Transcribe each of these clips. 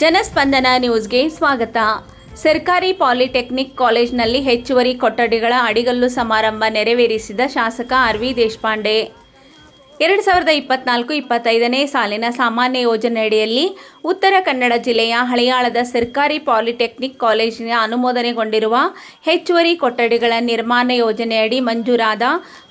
ಜನಸ್ಪಂದನ ನ್ಯೂಸ್ಗೆ ಸ್ವಾಗತ. ಸರ್ಕಾರಿ ಪಾಲಿಟೆಕ್ನಿಕ್ ಕಾಲೇಜ್ನಲ್ಲಿ ಹೆಚ್ಚುವರಿ ಕೊಠಡಿಗಳ ಅಡಿಗಲ್ಲು ಸಮಾರಂಭ ನೆರವೇರಿಸಿದ ಶಾಸಕ ಆರ್ ವಿ ದೇಶಪಾಂಡೆ. ಎರಡು ಸಾವಿರದ ಇಪ್ಪತ್ನಾಲ್ಕು ಇಪ್ಪತ್ತೈದನೇ ಸಾಲಿನ ಸಾಮಾನ್ಯ ಯೋಜನೆಯಡಿಯಲ್ಲಿ ಉತ್ತರ ಕನ್ನಡ ಜಿಲ್ಲೆಯ ಹಳಿಯಾಳದ ಸರ್ಕಾರಿ ಪಾಲಿಟೆಕ್ನಿಕ್ ಕಾಲೇಜಿನ ಅನುಮೋದನೆಗೊಂಡಿರುವ ಹೆಚ್ಚುವರಿ ಕೊಠಡಿಗಳ ನಿರ್ಮಾಣ ಯೋಜನೆಯಡಿ ಮಂಜೂರಾದ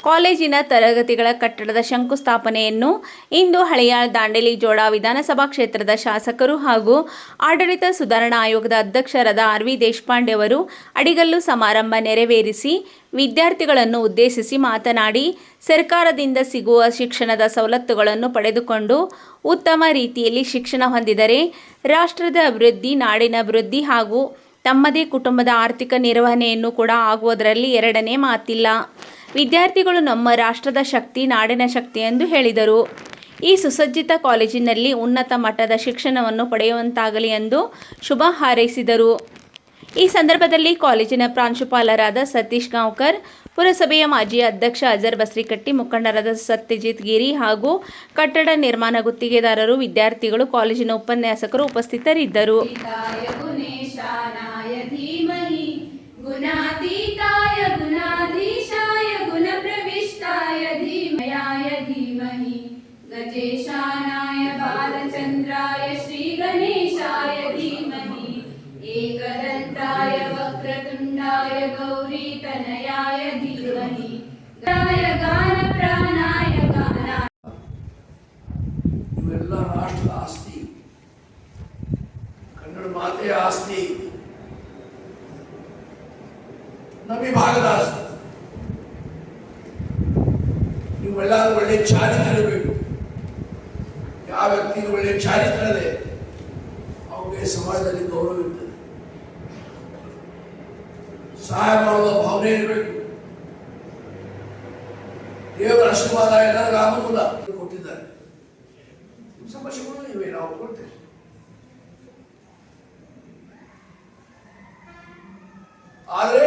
ಕಾಲೇಜಿನ ತರಗತಿಗಳ ಕಟ್ಟಡದ ಶಂಕುಸ್ಥಾಪನೆಯನ್ನು ಇಂದು ಹಳಿಯಾಳ ದಾಂಡೇಲಿ ಜೋಡ ವಿಧಾನಸಭಾ ಕ್ಷೇತ್ರದ ಶಾಸಕರು ಹಾಗೂ ಆಡಳಿತ ಸುಧಾರಣಾ ಆಯೋಗದ ಅಧ್ಯಕ್ಷರಾದ ಆರ್ ವಿ ದೇಶಪಾಂಡೆ ಅವರು ಅಡಿಗಲ್ಲು ಸಮಾರಂಭ ನೆರವೇರಿಸಿ ವಿದ್ಯಾರ್ಥಿಗಳನ್ನು ಉದ್ದೇಶಿಸಿ ಮಾತನಾಡಿ, ಸರ್ಕಾರದಿಂದ ಸಿಗುವ ಶಿಕ್ಷಣದ ಸವಲತ್ತುಗಳನ್ನು ಪಡೆದುಕೊಂಡು ಉತ್ತಮ ರೀತಿಯಲ್ಲಿ ಶಿಕ್ಷಣ ಹೊಂದಿದರೆ ರಾಷ್ಟ್ರದ ಅಭಿವೃದ್ಧಿ, ನಾಡಿನ ಅಭಿವೃದ್ಧಿ ಹಾಗೂ ತಮ್ಮದೇ ಕುಟುಂಬದ ಆರ್ಥಿಕ ನಿರ್ವಹಣೆಯನ್ನು ಕೂಡ ಆಗುವುದರಲ್ಲಿ ಎರಡನೇ ಮಾತಿಲ್ಲ. ವಿದ್ಯಾರ್ಥಿಗಳು ನಮ್ಮ ರಾಷ್ಟ್ರದ ಶಕ್ತಿ, ನಾಡಿನ ಶಕ್ತಿ ಎಂದು ಹೇಳಿದರು. ಈ ಸುಸಜ್ಜಿತ ಕಾಲೇಜಿನಲ್ಲಿ ಉನ್ನತ ಮಟ್ಟದ ಶಿಕ್ಷಣವನ್ನು ಪಡೆಯುವಂತಾಗಲಿ ಎಂದು ಶುಭ ಹಾರೈಸಿದರು. ಈ ಸಂದರ್ಭದಲ್ಲಿ ಕಾಲೇಜಿನ ಪ್ರಾಂಶುಪಾಲರಾದ ಸತೀಶ್ ಗಾಂವ್ಕರ್, ಪುರಸಭೆಯ ಮಾಜಿ ಅಧ್ಯಕ್ಷ ಅಜರ್ ಬಸ್ರಿಕಟ್ಟಿ, ಮುಖಂಡರಾದ ಸತ್ಯಜಿತ್ ಗಿರಿ ಹಾಗೂ ಕಟ್ಟಡ ನಿರ್ಮಾಣ ಗುತ್ತಿಗೆದಾರರು, ವಿದ್ಯಾರ್ಥಿಗಳು, ಕಾಲೇಜಿನ ಉಪನ್ಯಾಸಕರು ಉಪಸ್ಥಿತರಿದ್ದರು. ಗುಣಾತಿ वक्रतुण्डाय गौरीतनयाय धीमहि गाय गानप्राणाय गानाय ಇವೆಲ್ಲ ರಾಷ್ಟ್ರದ ಆಸ್ತಿ ಕನ್ನಡ ಮಾತೆಯ ಆಸ್ತಿ ನಮ್ಮ ಈ ಭಾಗದ ಆಸ್ತಿ ನೀವೆಲ್ಲ ಒಳ್ಳೆ ಚಾರಿತ್ರ್ಯ ಬೇಕು ಯಾವ ವ್ಯಕ್ತಿಗೆ ಒಳ್ಳೆ ಚಾರಿತ್ರ್ಯ ಇದೆ ಅವ್ರಿಗೆ ಸಮಾಜದಲ್ಲಿ ಗೌರವ ಇರ್ತದೆ ಸಹಾಯ ಮಾಡುವ ಭಾವನೆ ಇರಬೇಕು ದೇವರ ಆಶೀರ್ವಾದ ಆಗುವುದಿಲ್ಲ ಕೊಟ್ಟಿದ್ದಾರೆ ಸಮಸ್ಯೆಗಳು ಇವೆ ನಾವು ಕೊಡ್ತೇವೆ ಆದರೆ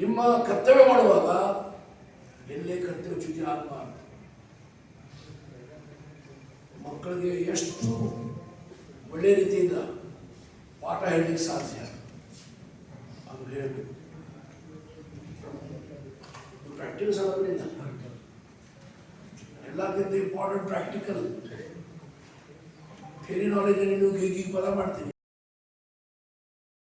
ನಿಮ್ಮ ಕರ್ತವ್ಯ ಮಾಡುವಾಗ ಎಲ್ಲೇ ಕರ್ತವ್ಯ ಚ್ಯುತಿ ಆಗಬಾರ್ದು ಮಕ್ಕಳಿಗೆ ಎಷ್ಟು ಒಳ್ಳೆ ರೀತಿಯಿಂದ ಪಾಠ ಹೇಳಲಿಕ್ಕೆ ಸಾಧ್ಯ ಅದು ಹೇಳಬೇಕು ಪ್ರಾಕ್ಟಿಕಲ್ ಸಾಧನೆಯಿಂದ ಎಲ್ಲಕ್ಕಿಂತ ಇಂಪಾರ್ಟೆಂಟ್ ಪ್ರಾಕ್ಟಿಕಲ್ ಥಿಯರಿ ನಾಲೆಜ್ ನೀವು ಗೀಗಿ ಪದ ಮಾಡ್ತೀವಿ